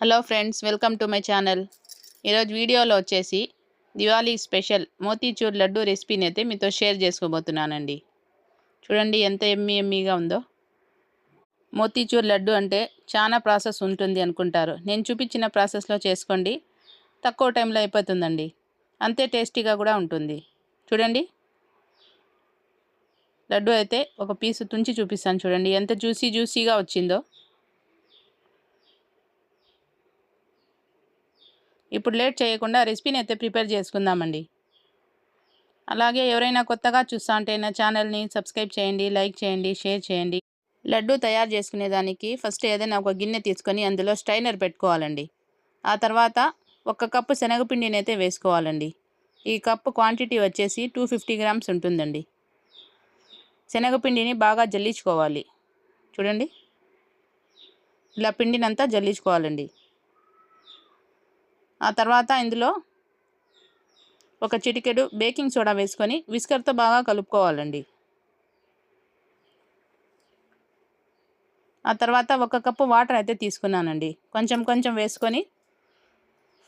Hello friends welcome to my channel. ఈరోజు వీడియోలో వచ్చేసి దివాళీ స్పెషల్ మోతీచూర్ లడ్డు రెసిపీని అయితే మీతో షేర్ చేసుకోబోతున్నానండి. చూడండి ఎంత ఎమ్మి ఎమ్మిగా ఉందో. మోతీచూర్ లడ్డు అంటే చాలా ప్రాసెస్ ఉంటుంది అనుకుంటారు. నేను చూపించిన ప్రాసెస్లో చేసుకోండి. తక్కువ టైంలో అయిపోతుందండి. అంతే టేస్టీగా కూడా ఉంటుంది. చూడండి. లడ్డు అయితే ఒక పీసు తుంచి చూపిస్తాను చూడండి. ఎంత జ్యూసీ జ్యూసీగా వచ్చిందో. ఇప్పుడు లేట్ చేయకుండా రెసిపీని అయితే ప్రిపేర్ చేసుకుందామండి. అలాగే ఎవరైనా కొత్తగా చూస్తా ఉంటే నా ఛానల్ని సబ్స్క్రైబ్ చేయండి లైక్ చేయండి షేర్ చేయండి. లడ్డు తయారు చేసుకునేదానికి ఫస్ట్ ఏదైనా ఒక గిన్నె తీసుకొని అందులో స్ట్రైనర్ పెట్టుకోవాలండి. ఆ తర్వాత ఒక కప్పు శనగపిండిని అయితే వేసుకోవాలండి. ఈ కప్పు క్వాంటిటీ వచ్చేసి టూ ఫిఫ్టీ గ్రామ్స్ ఉంటుందండి. శనగపిండిని బాగా జల్లించుకోవాలి. చూడండి. ఇలా పిండినంతా జల్లించుకోవాలండి. ఆ తర్వాత ఇందులో ఒక చిటికెడు బేకింగ్ సోడా వేసుకొని విస్కర్తో బాగా కలుపుకోవాలండి. ఆ తర్వాత ఒక కప్పు వాటర్ అయితే తీసుకున్నానండి. కొంచెం కొంచెం వేసుకొని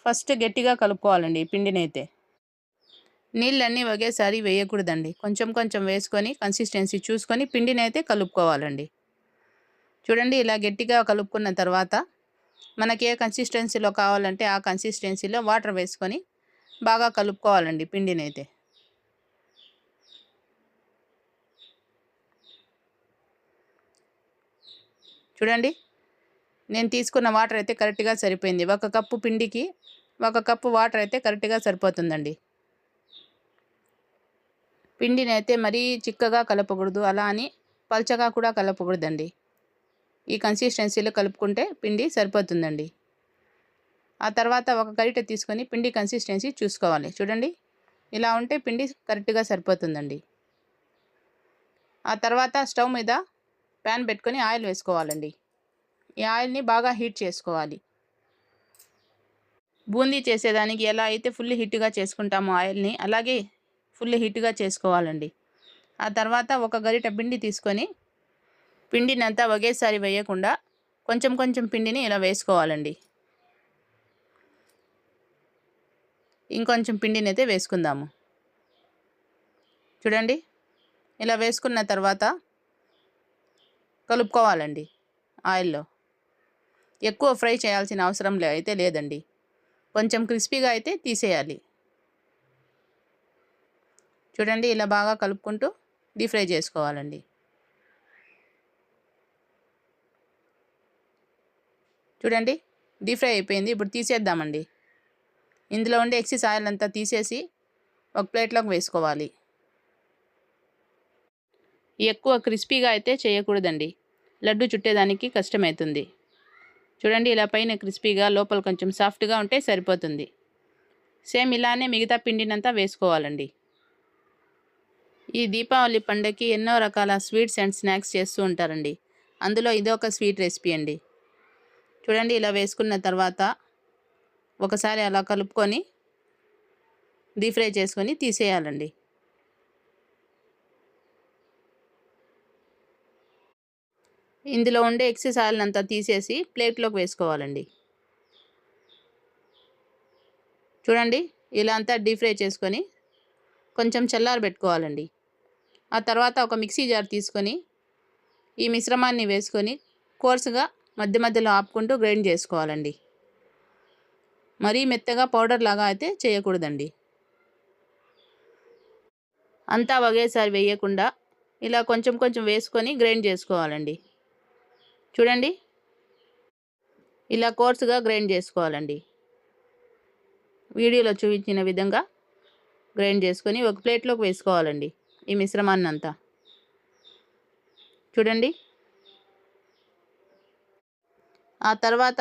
ఫస్ట్ గట్టిగా కలుపుకోవాలండి పిండినైతే. నీళ్ళన్నీ ఒకేసారి వేయకూడదండి. కొంచెం కొంచెం వేసుకొని కన్సిస్టెన్సీ చూసుకొని పిండినైతే కలుపుకోవాలండి. చూడండి ఇలా గట్టిగా కలుపుకున్న తర్వాత మనకి ఏ కన్సిస్టెన్సీలో కావాలంటే ఆ కన్సిస్టెన్సీలో వాటర్ వేసుకొని బాగా కలుపుకోవాలండి పిండిని అయితే చూడండి నేను తీసుకున్న వాటర్ అయితే కరెక్ట్గా సరిపోయింది. ఒక కప్పు పిండికి ఒక కప్పు వాటర్ అయితే కరెక్ట్గా సరిపోతుందండి. పిండిని అయితే మరీ చిక్కగా కలపకూడదు. అలా అని పల్చగా కూడా కలపకూడదండి. ఈ కన్సిస్టెన్సీలో కలుపుకుంటే పిండి సరిపోతుందండి. ఆ తర్వాత ఒక గరిట తీసుకొని పిండి కన్సిస్టెన్సీ చూసుకోవాలి. చూడండి. ఇలా ఉంటే పిండి కరెక్ట్గా సరిపోతుందండి. ఆ తర్వాత స్టవ్ మీద ప్యాన్ పెట్టుకొని ఆయిల్ వేసుకోవాలండి. ఈ ఆయిల్ని బాగా హీట్ చేసుకోవాలి. బూందీ చేసేదానికి ఎలా అయితే ఫుల్ హీట్గా చేసుకుంటామో ఆయిల్ని అలాగే ఫుల్ హీట్గా చేసుకోవాలండి. ఆ తర్వాత ఒక గరిట పిండి తీసుకొని పిండిని అంతా ఒకేసారి వేయకుండా కొంచెం కొంచెం పిండిని ఇలా వేసుకోవాలండి. ఇంకొంచెం పిండిని అయితే వేసుకుందాము. చూడండి ఇలా వేసుకున్న తర్వాత కలుపుకోవాలండి ఆయిల్లో. ఎక్కువ ఫ్రై చేయాల్సిన అవసరం లే అయితే లేదండి. కొంచెం క్రిస్పీగా అయితే తీసేయాలి. చూడండి ఇలా బాగా కలుపుకుంటూ డీప్ ఫ్రై చేసుకోవాలండి. చూడండి డీప్ ఫ్రై అయిపోయింది. ఇప్పుడు తీసేద్దామండి. ఇందులో ఉండే ఎక్సెస్ ఆయిల్ అంతా తీసేసి ఒక ప్లేట్లోకి వేసుకోవాలి. ఎక్కువ క్రిస్పీగా అయితే చేయకూడదండి. లడ్డు చుట్టేదానికి కష్టమవుతుంది చూడండి ఇలా పైన క్రిస్పీగా లోపల కొంచెం సాఫ్ట్గా ఉంటే సరిపోతుంది. సేమ్ ఇలానే మిగతా పిండినంతా వేసుకోవాలండి. ఈ దీపావళి పండుగకి ఎన్నో రకాల స్వీట్స్ అండ్ స్నాక్స్ చేస్తూ ఉంటారండి. అందులో ఇదొక స్వీట్ రెసిపీ అండి. చూడండి ఇలా వేసుకున్న తర్వాత ఒకసారి అలా కలుపుకొని డీప్ ఫ్రై చేసుకొని తీసేయాలండి. ఇందులో ఉండే ఎక్సెస్ ఆయిల్ అంతా తీసేసి ప్లేట్లోకి వేసుకోవాలండి. చూడండి ఇలా అంతా డీప్ ఫ్రై చేసుకొని కొంచెం చల్లారబెట్టుకోవాలండి. ఆ తర్వాత ఒక మిక్సీ జార్ తీసుకొని ఈ మిశ్రమాన్ని వేసుకొని కోర్సుగా మధ్య మధ్యలో ఆపుకుంటూ గ్రైండ్ చేసుకోవాలండి. మరీ మెత్తగా పౌడర్ లాగా అయితే చేయకూడదండి. అంతా ఒకేసారి వేయకుండా ఇలా కొంచెం కొంచెం వేసుకొని గ్రైండ్ చేసుకోవాలండి. చూడండి. ఇలా కోర్సుగా గ్రైండ్ చేసుకోవాలండి. వీడియోలో చూపించిన విధంగా గ్రైండ్ చేసుకొని ఒక ప్లేట్లోకి వేసుకోవాలండి ఈ మిశ్రమాన్ని అంతా చూడండి. ఆ తర్వాత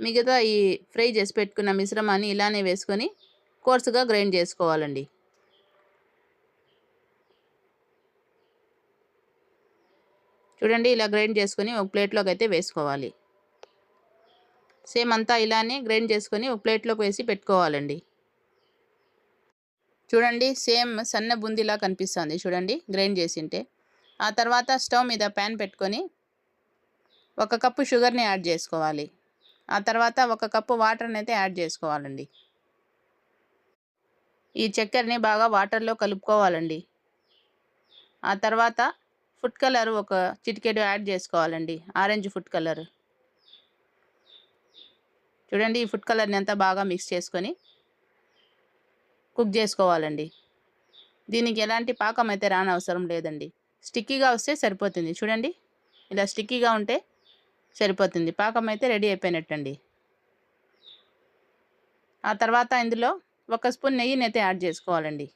మిగతా ఈ ఫ్రై చేసి పెట్టుకున్న మిశ్రమాన్ని ఇలానే వేసుకొని కోర్సుగా గ్రైండ్ చేసుకోవాలండి. చూడండి ఇలా గ్రైండ్ చేసుకొని ఒక ప్లేట్లోకి అయితే వేసుకోవాలి. సేమ్ అంతా ఇలానే గ్రైండ్ చేసుకొని ఒక ప్లేట్లోకి వేసి పెట్టుకోవాలండి. చూడండి సేమ్ సన్న బుందిలా కనిపిస్తుంది చూడండి గ్రైండ్ చేసింటే. ఆ తర్వాత స్టవ్ మీద ప్యాన్ పెట్టుకొని ఒక కప్పు షుగర్ని యాడ్ చేసుకోవాలి. ఆ తర్వాత ఒక కప్పు వాటర్ని అయితే యాడ్ చేసుకోవాలండి. ఈ చక్కెరని బాగా వాటర్లో కలుపుకోవాలండి. ఆ తర్వాత ఫుడ్ కలర్ ఒక చిటికెడు యాడ్ చేసుకోవాలండి. Orange food colour. చూడండి ఈ ఫుడ్ కలర్ని అంతా బాగా మిక్స్ చేసుకొని కుక్ చేసుకోవాలండి. దీనికి ఎలాంటి పాకం అయితే రానవసరం లేదండి. స్టిక్కీగా వస్తే సరిపోతుంది. చూడండి. ఇలా స్టిక్కీగా ఉంటే సరిపోతుంది. పాకం అయితే రెడీ అయిపోయినట్టండి. ఆ తర్వాత ఇందులో ఒక స్పూన్ నెయ్యిని అయితే యాడ్ చేసుకోవాలండి.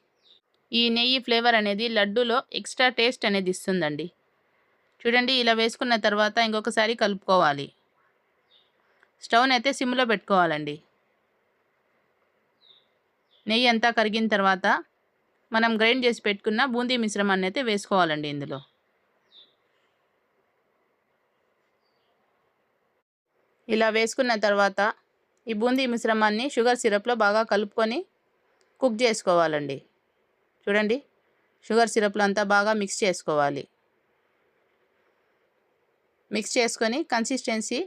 ఈ నెయ్యి ఫ్లేవర్ అనేది లడ్డూలో ఎక్స్ట్రా టేస్ట్ అనేది ఇస్తుందండి. చూడండి ఇలా వేసుకున్న తర్వాత ఇంకొకసారి కలుపుకోవాలి. స్టవ్ని అయితే సిమ్లో పెట్టుకోవాలండి. నెయ్యి అంతా కరిగిన తర్వాత మనం గ్రైండ్ చేసి పెట్టుకున్న బూందీ మిశ్రమాన్ని అయితే వేసుకోవాలండి ఇందులో. ఇలా వేసుకున్న తర్వాత ఈ బూందీ మిశ్రమాన్ని షుగర్ సిరప్లో బాగా కలుపుకొని కుక్ చేసుకోవాలండి. చూడండి షుగర్ సిరప్లో అంతా బాగా మిక్స్ చేసుకోవాలి. మిక్స్ చేసుకొని కన్సిస్టెన్సీ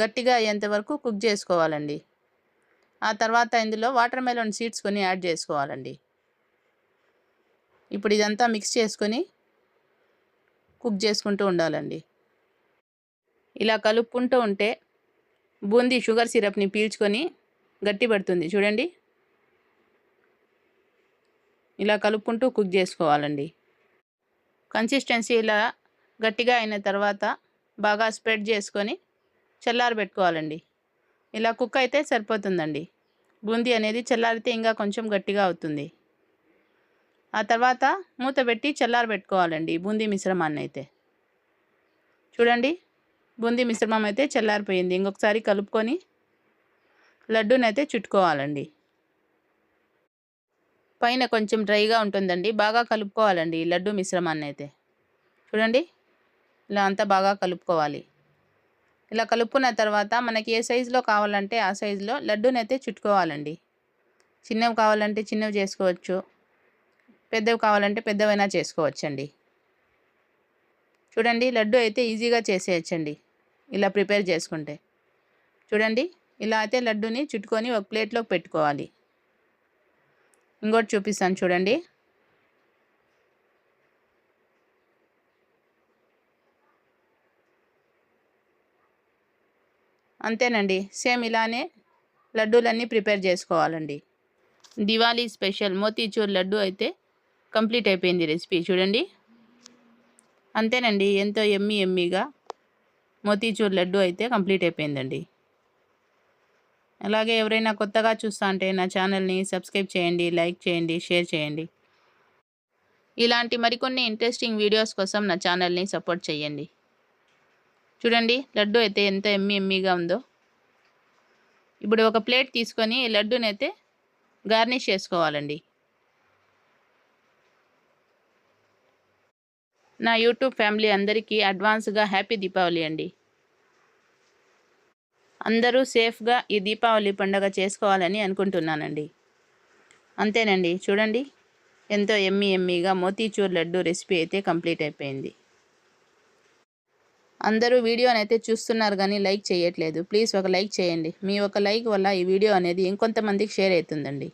గట్టిగా అయ్యేంత వరకు కుక్ చేసుకోవాలండి. ఆ తర్వాత ఇందులో వాటర్ మెలన్ సీడ్స్ కొని యాడ్ చేసుకోవాలండి. ఇప్పుడు ఇదంతా మిక్స్ చేసుకొని కుక్ చేసుకుంటూ ఉండాలండి. ఇలా కలుపుకుంటూ ఉంటే బూందీ షుగర్ సిరప్ని పీల్చుకొని గట్టి పడుతుంది. చూడండి. ఇలా కలుపుకుంటూ కుక్ చేసుకోవాలండి. కన్సిస్టెన్సీ ఇలా గట్టిగా అయిన తర్వాత బాగా స్ప్రెడ్ చేసుకొని చల్లారబెట్టుకోవాలండి ఇలా కుక్ అయితే సరిపోతుందండి. బూందీ అనేది చల్లారితే ఇంకా కొంచెం గట్టిగా అవుతుంది. ఆ తర్వాత మూత పెట్టి చల్లారబెట్టుకోవాలండి బూందీ మిశ్రమాన్ని అయితే. చూడండి. బూందీ మిశ్రమం అయితే చల్లారిపోయింది. ఇంకొకసారి కలుపుకొని లడ్డూనైతే చుట్టుకోవాలండి. పైన కొంచెం డ్రైగా ఉంటుందండి. బాగా కలుపుకోవాలండి ఈ లడ్డు మిశ్రమాన్ని అయితే చూడండి. ఇలా అంతా బాగా కలుపుకోవాలి. ఇలా కలుపుకున్న తర్వాత మనకి ఏ సైజులో కావాలంటే ఆ సైజులో లడ్డూనైతే చుట్టుకోవాలండి. చిన్నవి కావాలంటే చిన్నవి చేసుకోవచ్చు. పెద్దవి కావాలంటే పెద్దవైనా చేసుకోవచ్చండి. చూడండి లడ్డు అయితే ఈజీగా చేసేయచ్చండి. ఇలా ప్రిపేర్ చేసుకుంటే. చూడండి ఇలా అయితే లడ్డూని చుట్టుకొని ఒక ప్లేట్లో పెట్టుకోవాలి. ఇంకోటి చూపిస్తాను చూడండి. అంతేనండి సేమ్ ఇలానే లడ్డూలన్నీ ప్రిపేర్ చేసుకోవాలండి. దివాళీ స్పెషల్ మోతీచూర్ లడ్డు అయితే కంప్లీట్ అయిపోయింది రెసిపీ. చూడండి. అంతేనండి ఎంతో ఎమ్మి ఎమ్మిగా మోతీచూర్ లడ్డు అయితే కంప్లీట్ అయిపోయిందండి. అలాగే ఎవరైనా కొత్తగా చూస్తా అంటే నా ఛానల్ని సబ్స్క్రైబ్ చేయండి లైక్ చేయండి షేర్ చేయండి. ఇలాంటి మరికొన్ని ఇంట్రెస్టింగ్ వీడియోస్ కోసం నా ఛానల్ని సపోర్ట్ చేయండి చూడండి లడ్డు అయితే ఎంత ఎమ్మి ఎమ్మిగా ఉందో. ఇప్పుడు ఒక ప్లేట్ తీసుకొని లడ్డునైతే గార్నిష్ చేసుకోవాలండి. నా యూట్యూబ్ ఫ్యామిలీ అందరికీ అడ్వాన్స్గా హ్యాపీ దీపావళి అండి. అందరూ సేఫ్గా ఈ దీపావళి పండుగ చేసుకోవాలని అనుకుంటున్నానండి. అంతేనండి. చూడండి. ఎంతో ఎమ్మి ఎమ్మిగా మోతీచూర్ లడ్డు రెసిపీ అయితే కంప్లీట్ అయిపోయింది. అందరూ వీడియోని అయితే చూస్తున్నారు కానీ లైక్ చేయట్లేదు. ప్లీజ్ ఒక లైక్ చేయండి. మీ ఒక లైక్ వల్ల ఈ వీడియో అనేది ఇంకొంతమందికి షేర్ అవుతుందండి.